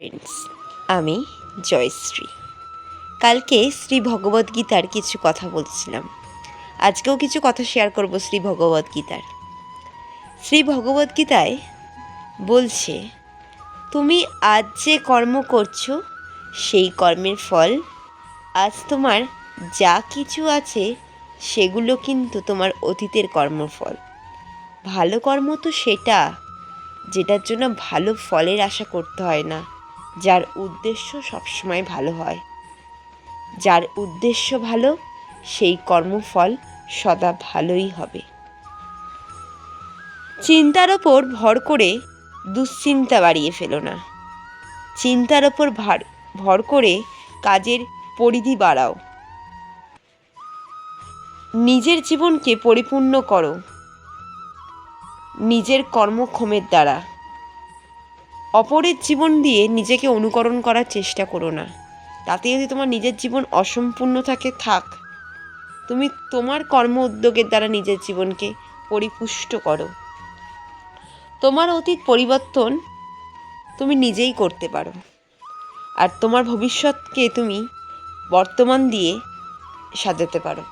Friends আমি জয়শ্রী। কালকে শ্রী ভগবদ্গীতার কিছু কথা বলছিলাম। আজকেও কিছু কথা শেয়ার করব শ্রী ভগবদ্গীতার শ্রী ভগবদ্গীতায় বলছে, তুমি আজ যে কর্ম করছ, সেই কর্মের ফল আজ তোমার যা কিছু আছে, সেগুলো কিন্তু তোমার অতীতের কর্মফল। ভালো কর্ম তো সেটা, যেটার জন্য ভালো ফলের আশা করতে হয় না। যার উদ্দেশ্য সবসময় ভালো হয়। যার উদ্দেশ্য ভালো, সেই কর্মফল সদা ভালোই হবে। চিন্তার ওপর ভর করে দুশ্চিন্তা বাড়িয়ে ফেলো না। চিন্তার ওপর ভার, ভর করে কাজের পরিধি বাড়াও। নিজের জীবনকে পরিপূর্ণ করো। নিজের কর্মক্ষমের দ্বারা। অপরের জীবন দিয়ে নিজেকে অনুকরণ করার চেষ্টা করো না। তাতে যদি তোমার নিজের জীবন অসম্পূর্ণ থাকে, থাক। তুমি তোমার কর্ম উদ্যোগের দ্বারা নিজের জীবনকে পরিপুষ্ট করো। তোমার অতীত পরিবর্তন তুমি নিজেই করতে পারো। আর তোমার ভবিষ্যৎকে তুমি বর্তমান দিয়ে সাজাতে পারো।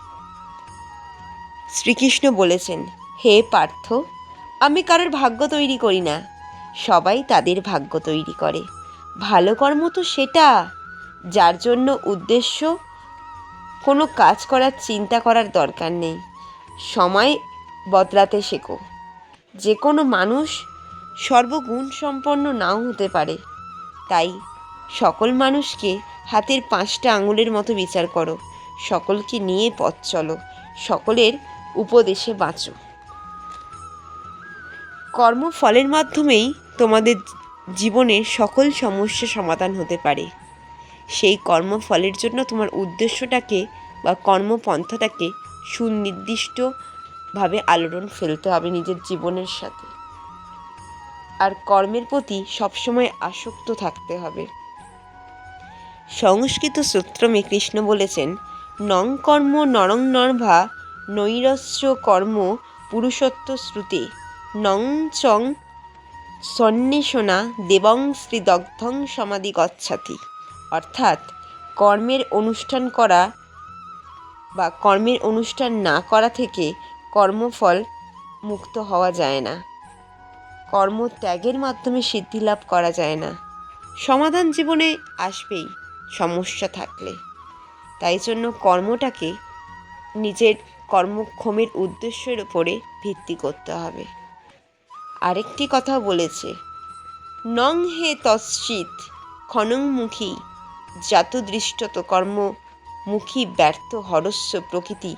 শ্রীকৃষ্ণ বলেছেন, হে পার্থ, আমি কারোর ভাগ্য তৈরি করি না। সবাই তাদের ভাগ্য তৈরি করে। ভালো কর্ম তো সেটা। যার জন্য উদ্দেশ্য কোনো কাজ করার, চিন্তা করার দরকার নেই। সময় বদলাতে শেখো। যে কোনো মানুষ সর্বগুণ সম্পন্ন নাও হতে পারে। তাই সকল মানুষকে হাতের পাঁচটা আঙুলের মতো বিচার করো। সকলকে নিয়ে পথ চলো। সকলের উপদেশে বাঁচো। কর্মফলের মাধ্যমেই তোমাদের জীবনের সকল সমস্যা সমাধান হতে পারে। সেই কর্মফলের জন্য তোমার উদ্দেশ্যটাকে বা কর্মপন্থাটাকে সুনির্দিষ্টভাবে আলোড়ন ফেলতে হবে নিজের জীবনের সাথে। আর কর্মের প্রতি সবসময় আসক্ত থাকতে হবে। সংস্কৃত সূত্রমে কৃষ্ণ বলেছেন, নং কর্ম নরং নর্ভা নৈরস্য কর্ম পুরুষত্ব শ্রুতে। নং চং সন্ন্বেষণা দেবং শ্রীদগ্ধং সমাধি গচ্ছাতি। অর্থাৎ কর্মের অনুষ্ঠান করা বা কর্মের অনুষ্ঠান না করা থেকে কর্মফল মুক্ত হওয়া যায় না। কর্ম ত্যাগের মাধ্যমে সিদ্ধি লাভ করা যায় না। সমাধান জীবনে আসবেই, সমস্যা থাকলে। তাই জন্য কর্মটাকে নিজের কর্মক্ষমের উদ্দেশ্যের উপরে ভিত্তি করতে হবে। আরেকটি কথা বলেছে। নং হে তৎসিত খনংমুখী জাত দৃষ্টত কর্মমুখী ব্যর্থ হরস্য প্রকৃতি,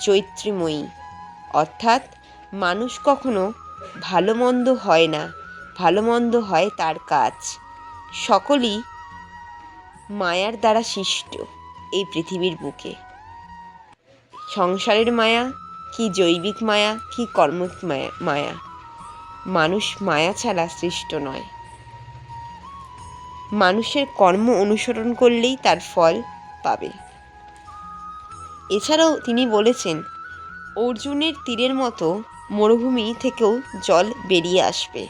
জৈত্রীময়ী। অর্থাৎ মানুষ কখনো ভালো মন্দ হয় না ভালো মন্দ হয় তার কাজ। সকলই মায়ার দ্বারা সৃষ্ট এই পৃথিবীর বুকে। সংসারের মায়া, কি জৈবিক মায়া, কি কর্মিক মায়া মায়া। মানুষ মায়া ছাড়া সৃষ্ট নয়। মানুষের কর্ম অনুসরণ করলেই তার ফল পাবে। এছাড়াও তিনি বলেছেন, অর্জুনের তীরের মতো মরুভূমি থেকেও জল বেরিয়ে আসবে।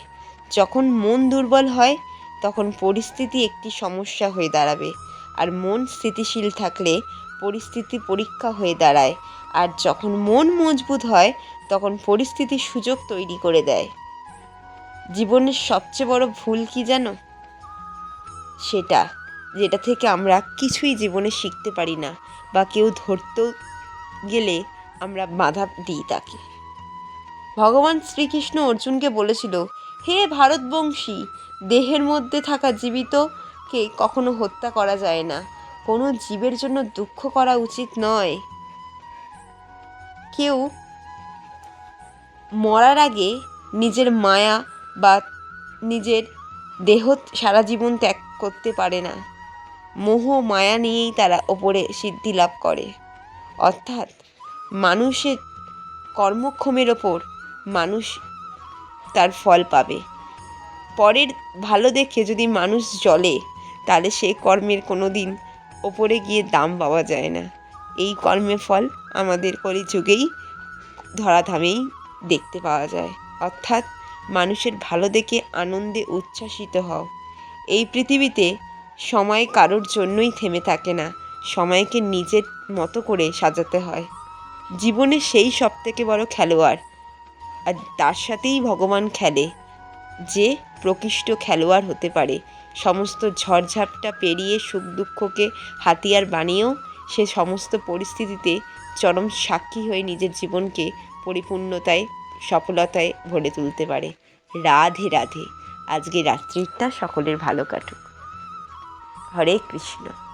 যখন মন দুর্বল হয়, তখন পরিস্থিতি একটি সমস্যা হয়ে দাঁড়াবে। আর মন স্থিতিশীল থাকলে পরিস্থিতি পরীক্ষা হয়ে দাঁড়ায়। আর যখন মন মজবুত হয়, তখন পরিস্থিতি সুযোগ তৈরি করে দেয়। জীবনের সবচেয়ে বড় ভুল কি জানো? সেটা, যেটা থেকে আমরা কিছুই জীবনে শিখতে পারি না বা কেউ ধরতেও গেলে আমরা বাধা দিই তাকে। ভগবান শ্রীকৃষ্ণ অর্জুনকে বলেছিল, হে ভারতবংশী, দেহের মধ্যে থাকা জীবিতকে কখনো হত্যা করা যায় না। কোনো জীবের জন্য দুঃখ করা উচিত নয়। কেউ মরার আগে নিজের মায়া বা নিজের দেহ সারা জীবন ত্যাগ করতে পারে না। মোহ, মায়া নিয়েই তারা ওপরে সিদ্ধি লাভ করে। অর্থাৎ মানুষের কর্মক্ষমের ওপর মানুষ তার ফল পাবে। পরের ভালো দেখে যদি মানুষ জলে তাহলে সেই কর্মের কোনো দিন ওপরে গিয়ে দাম পাওয়া যায় না। এই কর্মের ফল আমাদের কলিযুগেই ধরাধামেই দেখতে পাওয়া যায়। অর্থাৎ মানুষের ভালো দেখে আনন্দে উচ্ছ্বাসিত হও। এই পৃথিবীতে সময় কারোর জন্যই থেমে থাকে না। সময়কে নিজের মতো করে সাজাতে হয়। জীবনে সেই সব থেকে বড় খেলোয়াড়। আর তার সাথেই ভগবান খেলে। যে প্রকৃষ্ট খেলোয়াড় হতে পারে। সমস্ত ঝড়ঝাপটা পেরিয়ে সুখ দুঃখকে হাতিয়ার বানিয়েও সে সমস্ত পরিস্থিতিতে চরম সাক্ষী হয়ে নিজের জীবনকে পরিপূর্ণতায় সফলতায় ভরে তুলতে পারে। রাধে রাধে। আজকে রাত্রিটা সকলের ভালো কাটুক। হরে কৃষ্ণ।